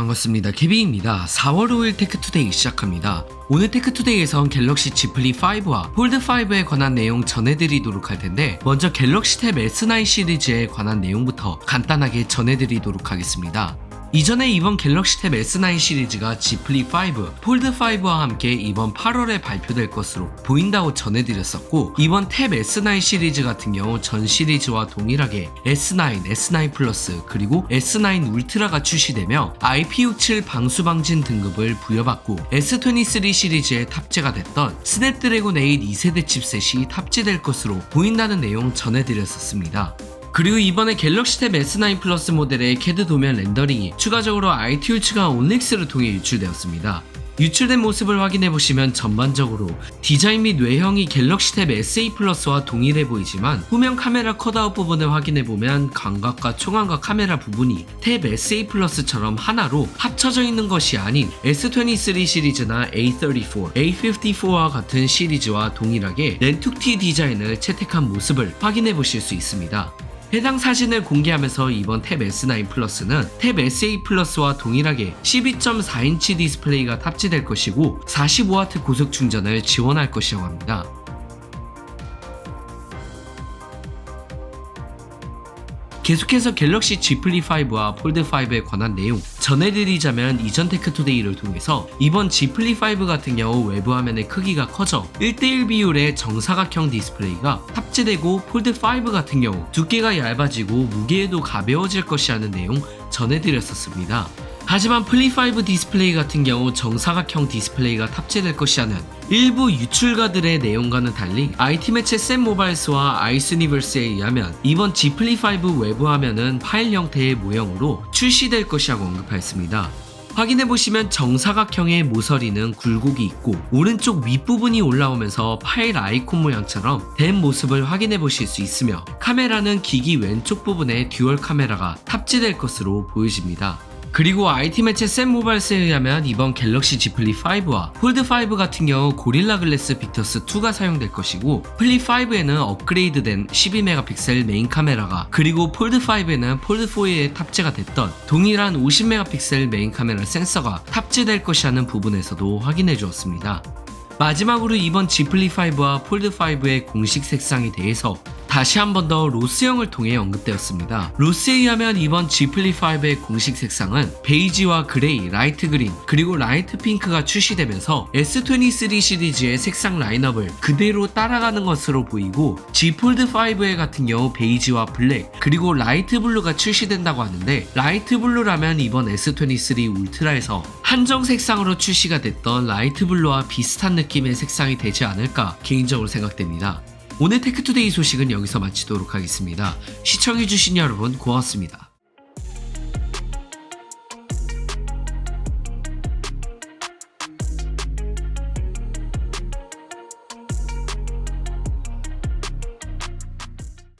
반갑습니다. 케빈입니다. 4월 5일 테크투데이 시작합니다. 오늘 테크투데이에선 갤럭시 플립 5와 폴드 5에 관한 내용 전해드리도록 할 텐데 먼저 갤럭시 탭 S9 시리즈에 관한 내용부터 간단하게 전해드리도록 하겠습니다. 이전에 이번 갤럭시 탭 S9 시리즈가 Z 플립 5, 폴드 5와 함께 이번 8월에 발표될 것으로 보인다고 전해드렸었고 이번 탭 S9 시리즈 같은 경우 전 시리즈와 동일하게 S9, S9 플러스 그리고 S9 울트라가 출시되며 IPU7 방수 방진 등급을 부여받고 S23 시리즈에 탑재가 됐던 스냅드래곤 8 2세대 칩셋이 탑재될 것으로 보인다는 내용 전해드렸었습니다. 그리고 이번에 갤럭시 탭 S9 플러스 모델의 캐드 도면 렌더링이 추가적으로 IT울츠가 온닉스를 통해 유출되었습니다. 유출된 모습을 확인해 보시면 전반적으로 디자인 및 외형이 갤럭시 탭 SA 플러스와 동일해 보이지만 후면 카메라 컷아웃 부분을 확인해 보면 광각과 초광각 카메라 부분이 탭 SA 플러스처럼 하나로 합쳐져 있는 것이 아닌 S23 시리즈나 A34, A54와 같은 시리즈와 동일하게 렌툭티 디자인을 채택한 모습을 확인해 보실 수 있습니다. 해당 사진을 공개하면서 이번 탭 S9 플러스는 탭 SA 플러스와 동일하게 12.4인치 디스플레이가 탑재될 것이고 45W 고속 충전을 지원할 것이라고 합니다. 계속해서 갤럭시 Z 플립 5와 폴드 5에 관한 내용 전해드리자면 이전 테크투데이를 통해서 이번 Z 플립 5 같은 경우 외부 화면의 크기가 커져 1대1 비율의 정사각형 디스플레이가 탑재되고 폴드 5 같은 경우 두께가 얇아지고 무게에도 가벼워질 것이라는 내용 전해드렸었습니다. 하지만 플립5 디스플레이 같은 경우 정사각형 디스플레이가 탑재될 것이라는 일부 유출가들의 내용과는 달리 IT 매체 샘 모바일스와 아이스니버스에 의하면 이번 G 플립5 외부 화면은 파일 형태의 모형으로 출시될 것이라고 언급하였습니다. 확인해보시면 정사각형의 모서리는 굴곡이 있고 오른쪽 윗부분이 올라오면서 파일 아이콘 모양처럼 된 모습을 확인해보실 수 있으며 카메라는 기기 왼쪽 부분에 듀얼 카메라가 탑재될 것으로 보여집니다. 그리고 IT 매체 샘 모바일스에 의하면 이번 갤럭시 Z 플립 5와 폴드 5 같은 경우 고릴라 글래스 빅터스 2가 사용될 것이고 플립 5에는 업그레이드된 12메가픽셀 메인 카메라가 그리고 폴드 5에는 폴드 4에 탑재가 됐던 동일한 50메가픽셀 메인 카메라 센서가 탑재될 것이라는 부분에서도 확인해 주었습니다. 마지막으로 이번 Z 플립 5와 폴드 5의 공식 색상에 대해서 다시 한 번 더 로스형을 통해 언급되었습니다. 로스에 의하면 이번 G 플립 5의 공식 색상은 베이지와 그레이, 라이트 그린, 그리고 라이트 핑크가 출시되면서 S23 시리즈의 색상 라인업을 그대로 따라가는 것으로 보이고 G 폴드 5의 같은 경우 베이지와 블랙, 그리고 라이트 블루가 출시된다고 하는데 라이트 블루라면 이번 S23 울트라에서 한정 색상으로 출시가 됐던 라이트 블루와 비슷한 느낌의 색상이 되지 않을까 개인적으로 생각됩니다. 오늘 테크투데이 소식은 여기서 마치도록 하겠습니다. 시청해주신 여러분 고맙습니다.